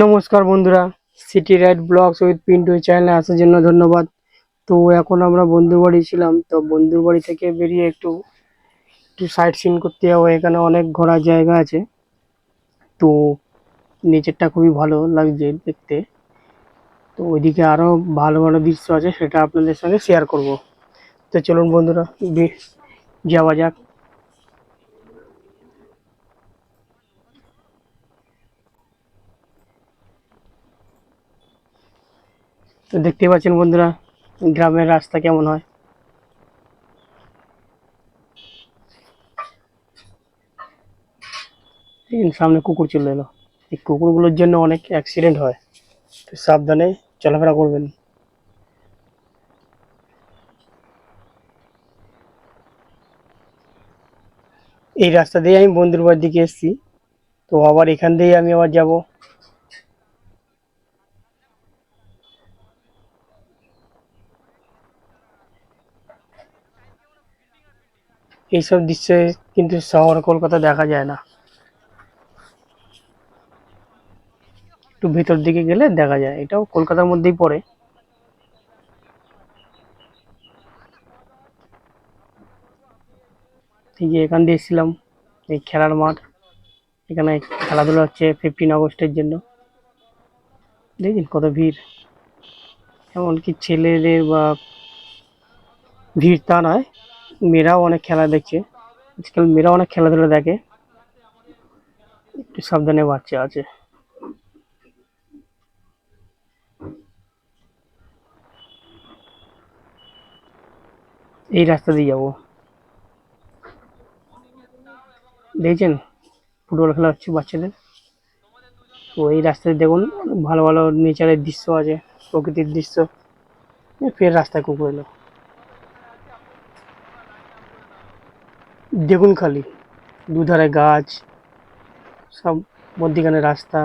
নমস্কার বন্ধুরা city ride blogs with Pintu চ্যানেলে আসার জন্য ধন্যবাদ। তো এখন আমরা বন্ধুর বাড়ি ছিলাম, তো বন্ধুর বাড়ি থেকে বেরিয়ে একটু একটু সাইট সিন করতে যাব। এখানে অনেক ঘোরার জায়গা আছে। তো নেচারটা খুবই ভালো লাগছে দেখতে। তো ওইদিকে আরও ভালো ভালো দৃশ্য আছে, সেটা আপনাদের সঙ্গে শেয়ার করব। তো চলুন বন্ধুরা যাওয়া যাক। তো দেখতে পাচ্ছেন বন্ধুরা, গ্রামের রাস্তা কেমন হয়। সামনে কুকুর চলে এলো। এই কুকুরগুলোর জন্য অনেক অ্যাক্সিডেন্ট হয়। তো সাবধানে চলাফেরা করবেন। এই রাস্তা দিয়ে আমি বন্ধুর বাড়ির দিকে এসেছি। তো আবার এখান দিয়ে আমি আবার যাব। এইসব দৃশ্য কিন্তু শহর কলকাতা দেখা যায় না। একটু ভেতর দিকে গেলে দেখা যায়। এটাও কলকাতার মধ্যেই পড়ে। যে এখান দিয়ে এসেছিলাম, এই খেলার মাঠ। এখানে খেলাধুলা হচ্ছে ফিফটিন আগস্টের জন্য। দেখছেন কত ভিড়? এমনকি ছেলেদের বা ভিড় তা নয় মেয়েরাও অনেক খেলা দেখছে আজকাল মেয়েরাও অনেক খেলাধুলা দেখে। একটু সাবধানে বাচ্চা আছে। এই রাস্তা দিয়ে যাব। দেখছেন? ফুটবল খেলা হচ্ছে বাচ্চাদের। তো এই রাস্তায় দেখুন, ভালো ভালো নেচারের দৃশ্য আছে, প্রকৃতির দৃশ্য। ফের রাস্তায় কুকুর এলো। দেখুন খালি, দুধারে গাছ, সব মধ্যিখানে রাস্তা।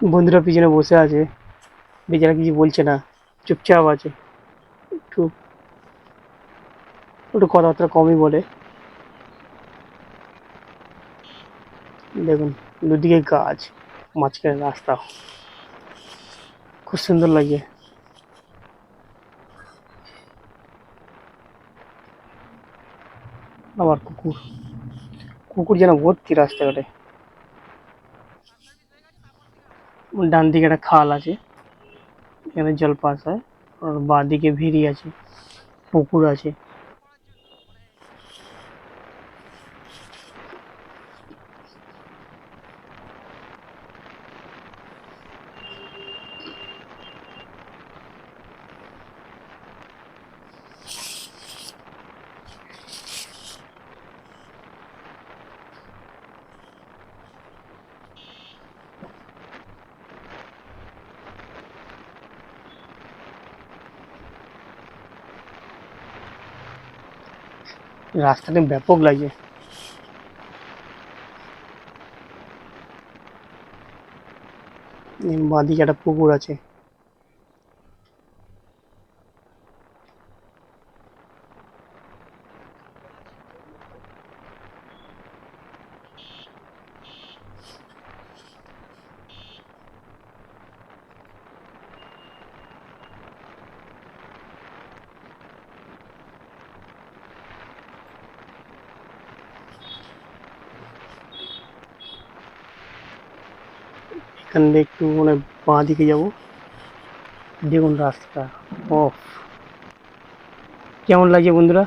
বন্ধুরা পিছনে বসে আছে, বেচারা কিছু বলছে না, চুপচাপ আছে, একটু একটু কথাবার্তা কমই বলে। দেখুন, দুদিকে গাছ, মাঝখানে রাস্তা। খুব সুন্দর লাগে। আবার কুকুর। কুকুর যেন ভর্তি রাস্তাঘাটে। ডান দিকে একটা খাল আছে, এখানে জল পাস হয়, আর বাঁ দিকে ভিড়ি আছে, পুকুর আছে। রাস্তাটা ব্যাপক লাগে বাঁদিকে একটা পুকুর আছে। এখান দিয়ে একটু মানে বাঁ দিকে যাব দেখুন রাস্তা ও কেমন লাগছে বন্ধুরা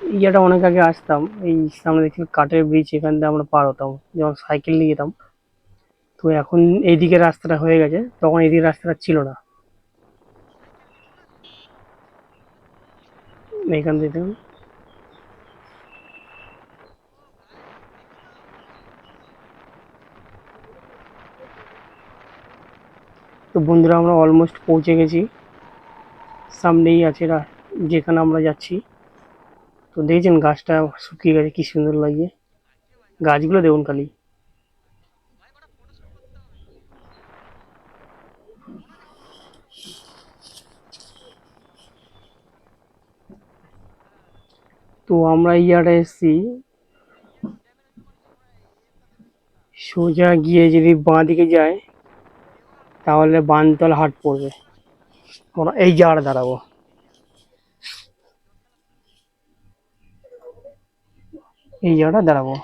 ইয়াটা অনেক আগে আসতাম এই সামনে দেখছি কাঠের ব্রিজ এখান দিয়ে আমরা পার হতাম যখন সাইকেল নিয়ে যেতাম তো এখন এইদিকে রাস্তাটা হয়ে গেছে তখন এইদিকে রাস্তাটা ছিল না এইখান দেখুন তো বন্ধুরা, আমরা অলমোস্ট পৌঁছে গেছি। সামনেই আছে যেখানে আমরা যাচ্ছি। তো দেখছেন গাছটা শুকিয়ে গেছে, কি সুন্দর লাগছে। গাছগুলো দেখুন খালি। তো আমরা এসছি এসেছি। সোজা গিয়ে যদি বাঁ দিকে যায় তাহলে বানতলা হাট পড়বে। আমরা এই জায়গাটা দাঁড়াবো। এই জায়গাটা দাঁড়াবো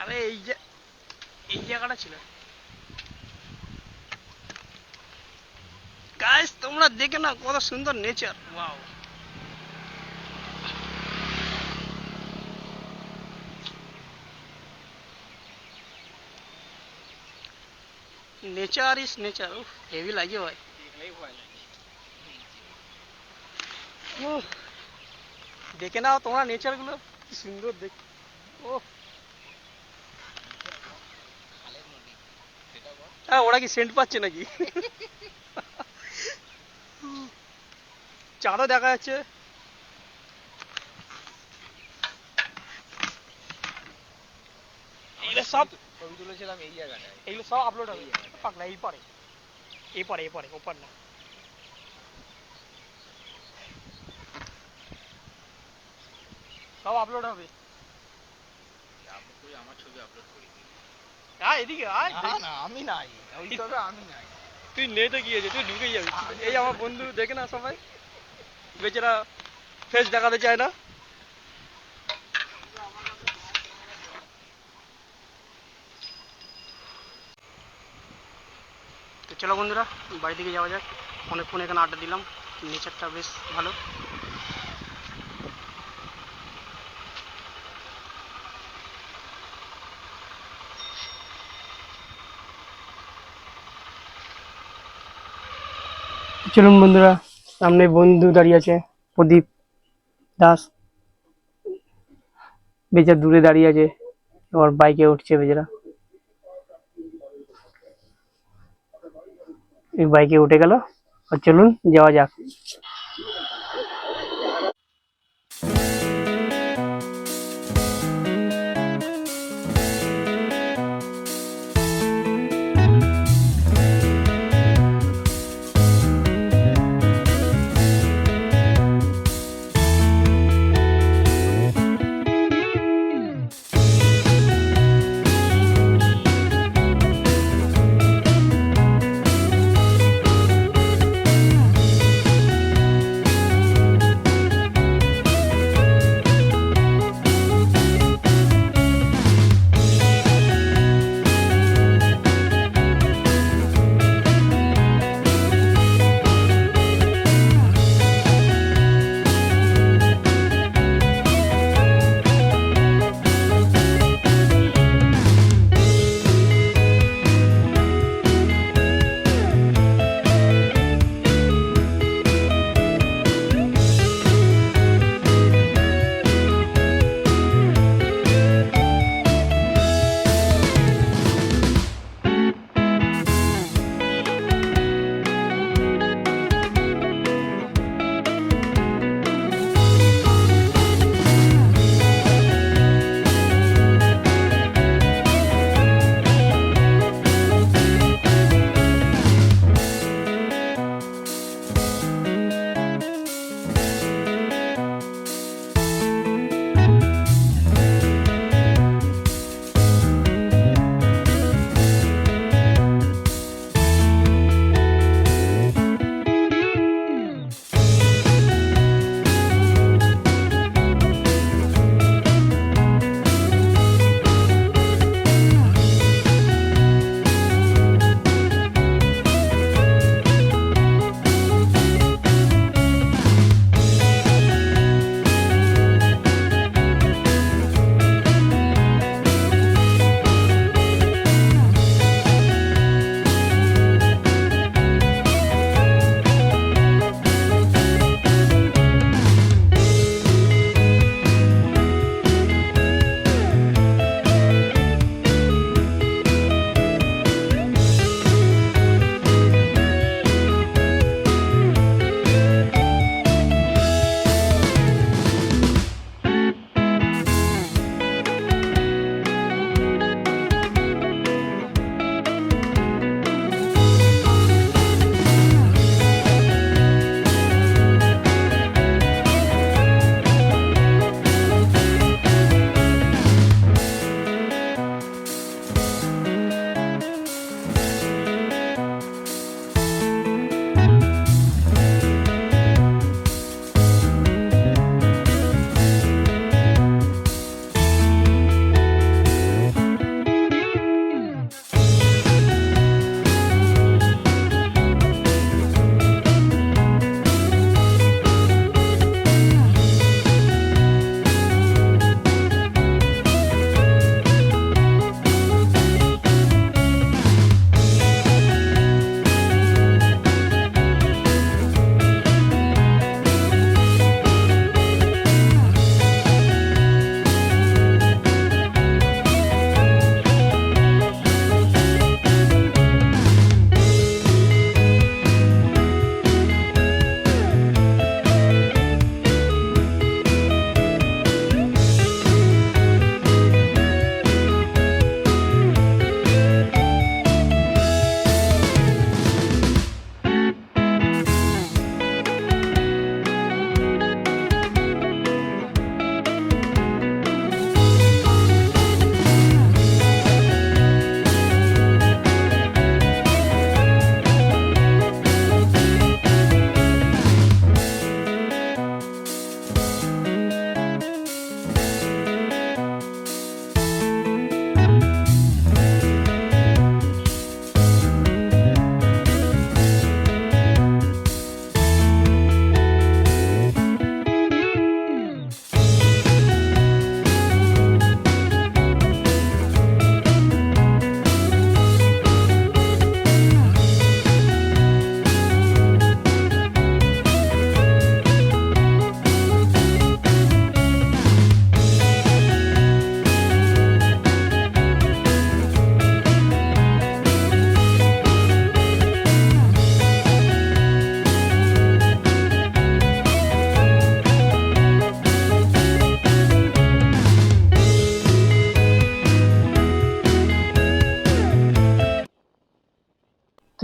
আরে এই যে এই ছিল। গাইস তোমরা দেখে না কত সুন্দর nature wow nature is nature উফ হেভি লাগে ভাই। দেখে নাও তোমরা নেচারগুলো, কি সুন্দর দেখ ও হ্যাঁ ওরা কি সেন্ট পাচ্ছে নাকি? চাঁদও দেখা যাচ্ছে। এগুলো সব ছবি তুলেছিলাম এই জায়গাটায়। এগুলো সব আপলোড হবে। পাকলা এই পরে। এই পরে এই পরে ওপর না। সব আপলোড হবে। আমার ছবি আপলোড করি এদিকে আয়। না না আমি নাই। ওই ছবি আমি নাই। তুই নেটে গিয়েছে তুই ঢুকে যাবি এই আমার বন্ধু দেখে না সবাই? বেচারা ফেস দেখাতে চায় না? তো চলো বন্ধুরা বাড়ি থেকে যাওয়া যাক। অনেকক্ষণ এখানে আড্ডা দিলাম। নেচারটা বেশ ভালো। চলুন বন্ধুরা, সামনে বন্ধু দাঁড়িয়ে আছে, প্রদীপ দাস। বেচার দূরে দাঁড়িয়ে আছে এবার বাইকে উঠছে বেচারা। বাইকে উঠে গেল চলুন, যাওয়া যাক।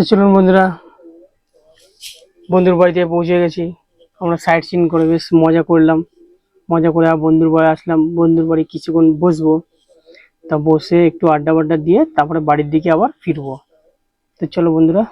তো চলুন বন্ধুরা। বন্ধুর বাড়িতে পৌঁছে গেছি। আমরা সাইট সিন করে বেশ মজা করলাম। মজা করে বন্ধুর বাড়ি আসলাম। বন্ধুর বাড়ি কিছুক্ষণ বসবো। তা বসে একটু আড্ডা বাড্ডা দিয়ে তারপরে বাড়ির দিকে আবার ফিরবো। তো চলো বন্ধুরা